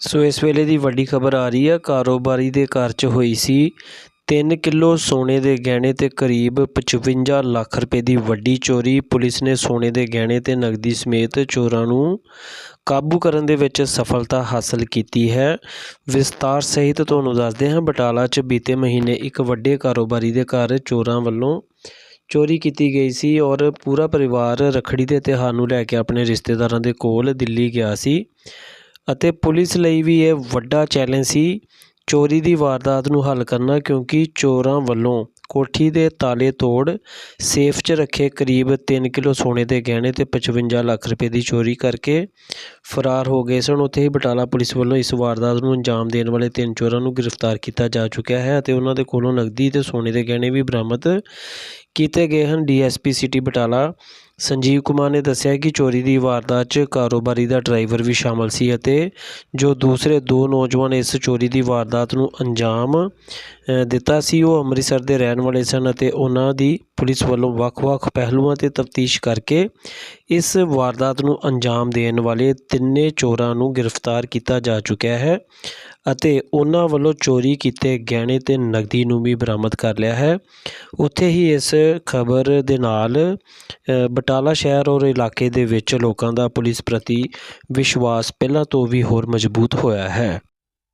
ਸੋ ਇਸ ਵੇਲੇ ਦੀ ਵੱਡੀ ਖਬਰ ਆ ਰਹੀ ਹੈ ਕਾਰੋਬਾਰੀ ਦੇ ਘਰ 'ਚ ਹੋਈ ਸੀ। 3 ਕਿਲੋ ਸੋਨੇ ਦੇ ਗਹਿਣੇ ਤੇ ਕਰੀਬ 55 ਲੱਖ ਰੁਪਏ ਦੀ ਵੱਡੀ ਚੋਰੀ। ਪੁਲਿਸ ਨੇ ਸੋਨੇ ਦੇ ਗਹਿਣੇ ਤੇ ਨਗਦੀ ਸਮੇਤ ਚੋਰਾਂ ਨੂੰ ਕਾਬੂ ਕਰਨ ਦੇ ਵਿੱਚ ਸਫਲਤਾ ਹਾਸਲ ਕੀਤੀ ਹੈ। ਵਿਸਤਾਰ ਸਹਿਤ ਤੁਹਾਨੂੰ ਦੱਸਦੇ ਹਾਂ, ਬਟਾਲਾ 'ਚ ਬੀਤੇ ਮਹੀਨੇ ਇੱਕ ਵੱਡੇ ਕਾਰੋਬਾਰੀ ਦੇ ਘਰ ਚੋਰਾਂ ਵੱਲੋਂ ਚੋਰੀ ਕੀਤੀ ਗਈ ਸੀ ਔਰ ਪੂਰਾ ਪਰਿਵਾਰ ਰੱਖੜੀ ਦੇ ਤਿਉਹਾਰ ਨੂੰ ਲੈ ਕੇ ਆਪਣੇ ਰਿਸ਼ਤੇਦਾਰਾਂ ਦੇ ਕੋਲ ਦਿੱਲੀ ਗਿਆ ਸੀ। ਅਤੇ ਪੁਲਿਸ ਲਈ ਵੀ ਇਹ ਵੱਡਾ ਚੈਲੇਂਜ ਸੀ ਚੋਰੀ ਦੀ ਵਾਰਦਾਤ ਨੂੰ ਹੱਲ ਕਰਨਾ ਕਿਉਂਕਿ ਚੋਰਾਂ ਵੱਲੋਂ ਕੋਠੀ ਦੇ ਤਾਲੇ ਤੋੜ, ਸੇਫ 'ਚ ਰੱਖੇ ਕਰੀਬ 3 ਕਿਲੋ ਸੋਨੇ ਦੇ ਗਹਿਣੇ ਤੇ 55 ਲੱਖ ਰੁਪਏ ਦੀ ਚੋਰੀ ਕਰਕੇ ਫਰਾਰ ਹੋ ਗਏ ਸਨ। ਉੱਥੇ ਹੀ ਬਟਾਲਾ ਪੁਲਿਸ ਵੱਲੋਂ ਇਸ ਵਾਰਦਾਤ ਨੂੰ ਅੰਜਾਮ ਦੇਣ ਵਾਲੇ ਤਿੰਨ ਚੋਰਾਂ ਨੂੰ ਗ੍ਰਿਫਤਾਰ ਕੀਤਾ ਜਾ ਚੁੱਕਿਆ ਹੈ ਅਤੇ ਉਹਨਾਂ ਦੇ ਕੋਲੋਂ ਨਕਦੀ ਤੇ ਸੋਨੇ ਦੇ ਗਹਿਣੇ ਵੀ ਬਰਾਮਦ ਕੀਤੇ ਗਏ ਹਨ। ਡੀਐਸਪੀ ਸਿਟੀ ਬਟਾਲਾ, ਸੰਜੀਵ ਕੁਮਾਰ ਨੇ ਦੱਸਿਆ ਕਿ ਚੋਰੀ ਦੀ ਵਾਰਦਾਤ 'ਚ ਕਾਰੋਬਾਰੀ ਦਾ ਡਰਾਈਵਰ ਵੀ ਸ਼ਾਮਲ ਸੀ ਅਤੇ ਜੋ ਦੂਸਰੇ ਦੋ ਨੌਜਵਾਨ ਇਸ ਚੋਰੀ ਦੀ ਵਾਰਦਾਤ ਨੂੰ ਅੰਜਾਮ ਦਿੱਤਾ ਸੀ, ਉਹ ਅੰਮ੍ਰਿਤਸਰ ਦੇ ਰਹਿਣ ਵਾਲੇ ਸਨ ਅਤੇ ਉਹਨਾਂ ਦੀ ਪੁਲਿਸ ਵੱਲੋਂ ਵੱਖ-ਵੱਖ ਪਹਿਲੂਆਂ ਤੇ ਤਫਤੀਸ਼ ਕਰਕੇ ਇਸ ਵਾਰਦਾਤ ਨੂੰ ਅੰਜਾਮ ਦੇਣ ਵਾਲੇ ਤਿੰਨੇ ਚੋਰਾਂ ਨੂੰ ਗ੍ਰਿਫਤਾਰ ਕੀਤਾ ਜਾ ਚੁੱਕਿਆ ਹੈ ਅਤੇ ਉਹਨਾਂ ਵੱਲੋਂ ਚੋਰੀ ਕੀਤੇ ਗਹਿਣੇ ਤੇ ਨਕਦੀ ਨੂੰ ਵੀ ਬਰਾਮਦ ਕਰ ਲਿਆ ਹੈ। ਉੱਥੇ ਹੀ ਇਸ ਖਬਰ ਦੇ ਨਾਲ ਬਟਾਲਾ ਸ਼ਹਿਰ ਔਰ ਇਲਾਕੇ ਦੇ ਵਿੱਚ ਲੋਕਾਂ ਦਾ ਪੁਲਿਸ ਪ੍ਰਤੀ ਵਿਸ਼ਵਾਸ ਪਹਿਲਾਂ ਤੋਂ ਵੀ ਹੋਰ ਮਜ਼ਬੂਤ ਹੋਇਆ ਹੈ।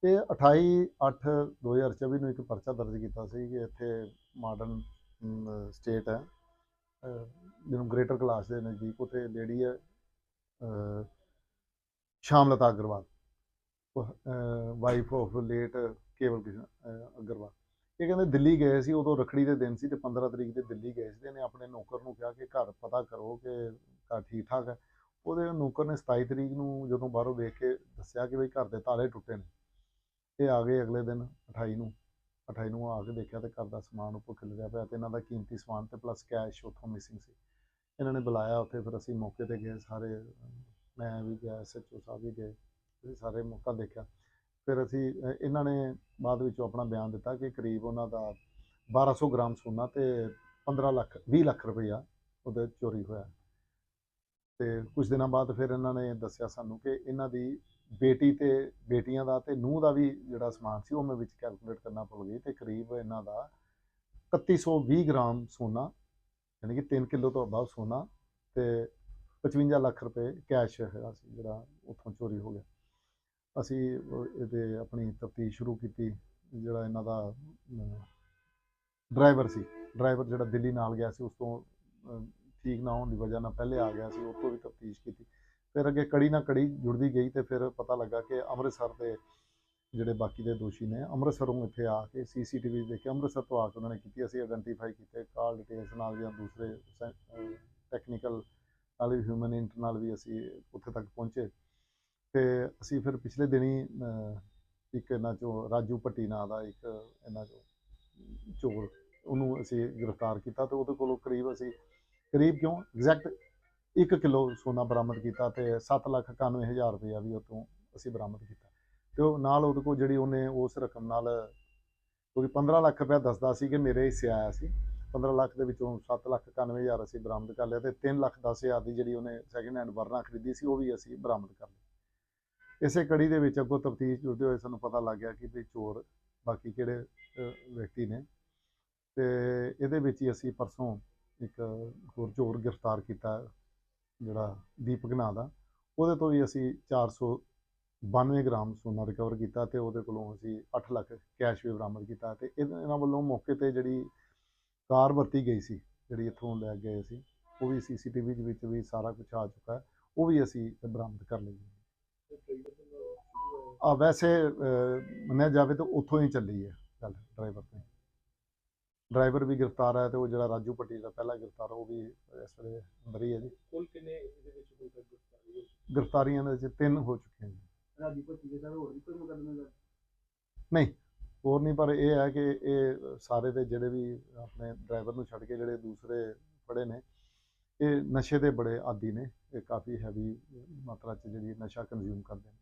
ਇਹ 28 8 2024 ਨੂੰ ਇੱਕ ਪਰਚਾ ਦਰਜ ਕੀਤਾ ਸੀ ਕਿ ਇੱਥੇ ਮਾਡਰਨ ਸਟੇਟ ਹੈ। ਜਿਹਨੂੰ ਗ੍ਰੇਟਰ ਕਲਾਸ ਦੇ ਨਜ਼ਦੀਕ ਉੱਥੇ ਲੇਡੀ ਹੈ Shamlata Agarwal wife of late Kewal Krishan Agarwal. ਇਹ ਕਹਿੰਦੇ ਦਿੱਲੀ ਗਏ ਸੀ, ਉਦੋਂ ਰਖੜੀ ਦੇ ਦਿਨ ਸੀ ਤੇ 15 ਤਰੀਕ ਦੇ ਦਿੱਲੀ ਗਏ ਸੀ ਤੇ ਇਹਨੇ ਆਪਣੇ ਨੌਕਰ ਨੂੰ ਕਿਹਾ ਕਿ ਘਰ ਪਤਾ ਕਰੋ ਕਿ ਘਰ ਠੀਕ ਠਾਕ ਹੈ। ਉਹਦੇ ਨੌਕਰ ਨੇ 27 ਤਰੀਕ ਨੂੰ ਜਦੋਂ ਬਾਹਰੋਂ ਵੇਖ ਕੇ ਦੱਸਿਆ ਕਿ ਬਈ ਘਰ ਦੇ ਤਾਲੇ ਟੁੱਟੇ ਨੇ ਇਹ ਆ ਗਏ ਅਗਲੇ ਦਿਨ 28 ਨੂੰ 28 ਨੂੰ ਆ ਕੇ ਦੇਖਿਆ ਤੇ ਘਰ ਦਾ ਸਮਾਨ ਉੱਪਰ ਖਿਲਰਿਆ ਪਿਆ ਤੇ ਇਹਨਾਂ ਦਾ ਕੀਮਤੀ ਸਮਾਨ ਤੇ ਪਲੱਸ ਕੈਸ਼ ਉੱਥੋਂ ਮਿਸਿੰਗ ਸੀ। ਇਹਨਾਂ ਨੇ ਬੁਲਾਇਆ ਉੱਥੇ, ਫਿਰ ਅਸੀਂ ਮੌਕੇ ਤੇ ਗਏ ਸਾਰੇ, ਮੈਂ ਵੀ ਗਿਆ ਐਸਐਚਓ ਸਾਹਿਬ ਵੀ ਗਏ ਸਾਰੇ ਮੌਕਾ ਦੇਖਿਆ। ਫਿਰ ਅਸੀਂ ਇਹਨਾਂ ਨੇ ਬਾਅਦ ਵਿੱਚ ਆਪਣਾ ਬਿਆਨ ਦਿੱਤਾ ਕਿ ਕਰੀਬ ਉਹਨਾਂ ਦਾ 1200 ਗ੍ਰਾਮ ਸੋਨਾ ਤੇ 15 ਲੱਖ 20 ਲੱਖ ਰੁਪਈਆ ਉਹਦੇ ਚੋਰੀ ਹੋਇਆ। ਤੇ ਕੁਝ ਦਿਨਾਂ ਬਾਅਦ ਫਿਰ ਇਹਨਾਂ ਨੇ ਦੱਸਿਆ ਸਾਨੂੰ ਕਿ ਇਹਨਾਂ ਦੀ ਬੇਟੀ ਤੇ, ਬੇਟੀਆਂ ਦਾ ਤੇ ਨੂੰਹ ਦਾ ਵੀ ਜਿਹੜਾ ਸਮਾਨ ਸੀ ਉਹ ਮੈਂ ਵਿੱਚ ਕੈਲਕੂਲੇਟ ਕਰਨਾ ਭੁੱਲ ਗਈ ਤੇ ਕਰੀਬ ਇਹਨਾਂ ਦਾ 3120 ਗ੍ਰਾਮ ਸੋਨਾ ਯਾਨੀ ਕਿ 3 ਕਿਲੋ ਤੋਂ ਬਾਅਦ ਸੋਨਾ ਤੇ 55 ਲੱਖ ਰੁਪਏ ਕੈਸ਼ ਹੈਗਾ ਸੀ, ਜਿਹੜਾ ਉੱਥੋਂ ਚੋਰੀ ਹੋ ਗਿਆ। ਅਸੀਂ ਇਹਦੇ ਆਪਣੀ ਤਫਤੀਸ਼ ਸ਼ੁਰੂ ਕੀਤੀ, ਜਿਹੜਾ ਇਹਨਾਂ ਦਾ ਡਰਾਈਵਰ ਸੀ। ਡਰਾਈਵਰ ਜਿਹੜਾ ਦਿੱਲੀ ਨਾਲ ਗਿਆ ਸੀ, ਉਸ ਤੋਂ ਠੀਕ ਨਾ ਹੋਣ ਦੀ ਵਜ੍ਹਾ ਨਾਲ ਪਹਿਲੇ ਆ ਗਿਆ ਸੀ ਉਹ ਤੋਂ ਵੀ ਤਫਤੀਸ਼ ਕੀਤੀ। ਫਿਰ ਅੱਗੇ ਕੜੀ ਨਾ ਕੜੀ ਜੁੜਦੀ ਗਈ ਤੇ ਫਿਰ ਪਤਾ ਲੱਗਾ ਕਿ ਅੰਮ੍ਰਿਤਸਰ ਦੇ ਜਿਹੜੇ ਬਾਕੀ ਦੇ ਦੋਸ਼ੀ ਨੇ, ਅੰਮ੍ਰਿਤਸਰੋਂ ਇੱਥੇ ਆ ਕੇ ਸੀਸੀਟੀਵੀ ਦੇਖ ਕੇ ਅੰਮ੍ਰਿਤਸਰ ਤੋਂ ਆ ਕੇ ਉਹਨਾਂ ਨੇ ਕੀਤੀ, ਅਸੀਂ ਆਇਡੈਂਟੀਫਾਈ ਕੀਤੇ ਕਾਲ ਡਿਟੇਲਸ ਨਾਲ ਜਾਂ ਦੂਸਰੇ ਟੈਕਨੀਕਲ ਨਾਲ ਵੀ ਹਿਊਮਨ ਇੰਟਰ ਨਾਲ ਵੀ ਅਸੀਂ ਉੱਥੇ ਤੱਕ ਪਹੁੰਚੇ। ਤੇ ਅਸੀਂ ਫਿਰ ਪਿਛਲੇ ਦਿਨੀ ਇੱਕ ਇਹਨਾਂ ਚੋਂ ਰਾਜੂ ਭੱਟੀ ਨਾਂ ਦਾ ਇੱਕ ਇਹਨਾਂ ਚੋਂ ਚੋਰ, ਉਹਨੂੰ ਅਸੀਂ ਗ੍ਰਿਫਤਾਰ ਕੀਤਾ ਤੇ ਉਹਦੇ ਕੋਲੋਂ ਕਰੀਬ ਅਸੀਂ, ਕਰੀਬ ਕਿਉਂ? ਐਗਜ਼ੈਕਟ 1 ਕਿਲੋ ਸੋਨਾ ਬਰਾਮਦ ਕੀਤਾ ਤੇ 7 ਲੱਖ 91 ਹਜ਼ਾਰ ਰੁਪਇਆ ਵੀ ਉਤੋਂ ਅਸੀਂ ਬਰਾਮਦ ਕੀਤਾ। ਤੇ ਉਹ ਨਾਲ ਉਹਦੇ ਕੋਲ ਜਿਹੜੀ ਉਹਨੇ ਉਸ ਰਕਮ ਨਾਲ ਕਿਉਂਕਿ 15 ਲੱਖ ਰੁਪਇਆ ਦੱਸਦਾ ਸੀ ਕਿ ਮੇਰੇ ਹਿੱਸੇ ਆਇਆ ਸੀ 15 ਲੱਖ ਦੇ ਵਿੱਚੋਂ 7 ਲੱਖ 91 ਹਜ਼ਾਰ ਅਸੀਂ ਬਰਾਮਦ ਕਰ ਲਿਆ ਤੇ 3 ਲੱਖ 10 ਹਜ਼ਾਰ ਦੀ ਜਿਹੜੀ ਉਹਨੇ ਸੈਕਿੰਡ ਹੈਂਡ ਵਰਨਾ ਖਰੀਦੀ ਸੀ, ਉਹ ਵੀ ਅਸੀਂ ਬਰਾਮਦ ਕਰ ਲਈ ਇਸੇ ਕੜੀ ਦੇ ਵਿੱਚ ਅੱਗੋਂ ਤਫਤੀਸ਼ ਜੁੜਦੇ ਹੋਏ ਸਾਨੂੰ ਪਤਾ ਲੱਗ ਗਿਆ ਕਿ ਵੀ ਚੋਰ ਬਾਕੀ ਕਿਹੜੇ ਵਿਅਕਤੀ ਨੇ ਤੇ ਇਹਦੇ ਵਿੱਚ ਹੀ ਅਸੀਂ ਪਰਸੋਂ ਇੱਕ ਹੋਰ ਚੋਰ ਗ੍ਰਿਫਤਾਰ ਕੀਤਾ ਜਿਹੜਾ ਦੀਪਕ ਨਾਂ ਦਾ, ਉਹਦੇ ਤੋਂ ਵੀ ਅਸੀਂ 492 ਗ੍ਰਾਮ ਸੋਨਾ ਰਿਕਵਰ ਕੀਤਾ ਤੇ ਉਹਦੇ ਕੋਲੋਂ ਅਸੀਂ 8 ਲੱਖ ਕੈਸ਼ ਵੀ ਬਰਾਮਦ ਕੀਤਾ ਤੇ ਇਹਨਾਂ ਵੱਲੋਂ ਮੌਕੇ ਤੇ ਜਿਹੜੀ ਕਾਰ ਵਰਤੀ ਗਈ ਸੀ ਜਿਹੜੀ ਇੱਥੋਂ ਲੈ ਗਏ ਸੀ ਉਹ ਵੀ ਸੀਸੀਟੀਵੀ ਦੇ ਵਿੱਚ ਵੀ ਸਾਰਾ ਕੁਝ ਆ ਚੁੱਕਾ ਉਹ ਵੀ ਅਸੀਂ ਬਰਾਮਦ ਕਰ ਲਈ ਆ ਵੈਸੇ ਮੰਨਿਆ ਜਾਵੇ ਤਾਂ ਉੱਥੋਂ ਹੀ ਚੱਲੀ ਹੈ ਗੱਲ ਡਰਾਈਵਰ ਤੋਂ। ਡਰਾਈਵਰ ਵੀ ਗ੍ਰਿਫਤਾਰ ਹੈ ਤੇ ਉਹ ਜਿਹੜਾ ਰਾਜੂ ਪੱਟੀ ਦਾ ਪਹਿਲਾ ਗ੍ਰਿਫਤਾਰ ਉਹ ਵੀ ਇਸ ਵੇਲੇ ਅੰਦਰ ਹੀ ਹੈ ਜੀ। ਕੁੱਲ ਕਿੰਨੇ ਇਹਦੇ ਵਿੱਚ ਕੋਈ ਗ੍ਰਿਫਤਾਰੀ ਹੋਈ? ਗ੍ਰਿਫਤਾਰੀਆਂ ਦੇ ਵਿੱਚ ਤਿੰਨ ਹੋ ਚੁੱਕੀਆਂ ਜੀ। ਰਾਜੀ ਭੱਟੀ ਦੇ ਸਰ ਹੋਰ ਵੀ ਕੋਈ ਮੁਕੱਦਮੇ ਦਾ ਹੋਰ ਨਹੀਂ, ਪਰ ਇਹ ਹੈ ਕਿ ਇਹ ਸਾਰੇ ਦੇ ਜਿਹੜੇ ਵੀ ਆਪਣੇ ਡਰਾਈਵਰ ਨੂੰ ਛੱਡ ਕੇ ਜਿਹੜੇ ਦੂਸਰੇ ਫੜੇ ਨੇ, ਇਹ ਨਸ਼ੇ ਦੇ ਬੜੇ ਆਦੀ ਨੇ, ਇਹ ਕਾਫੀ ਹੈਵੀ ਮਾਤਰਾ 'ਚ ਜਿਹੜੀ ਨਸ਼ਾ ਕੰਜ਼ਿਊਮ ਕਰਦੇ ਨੇ।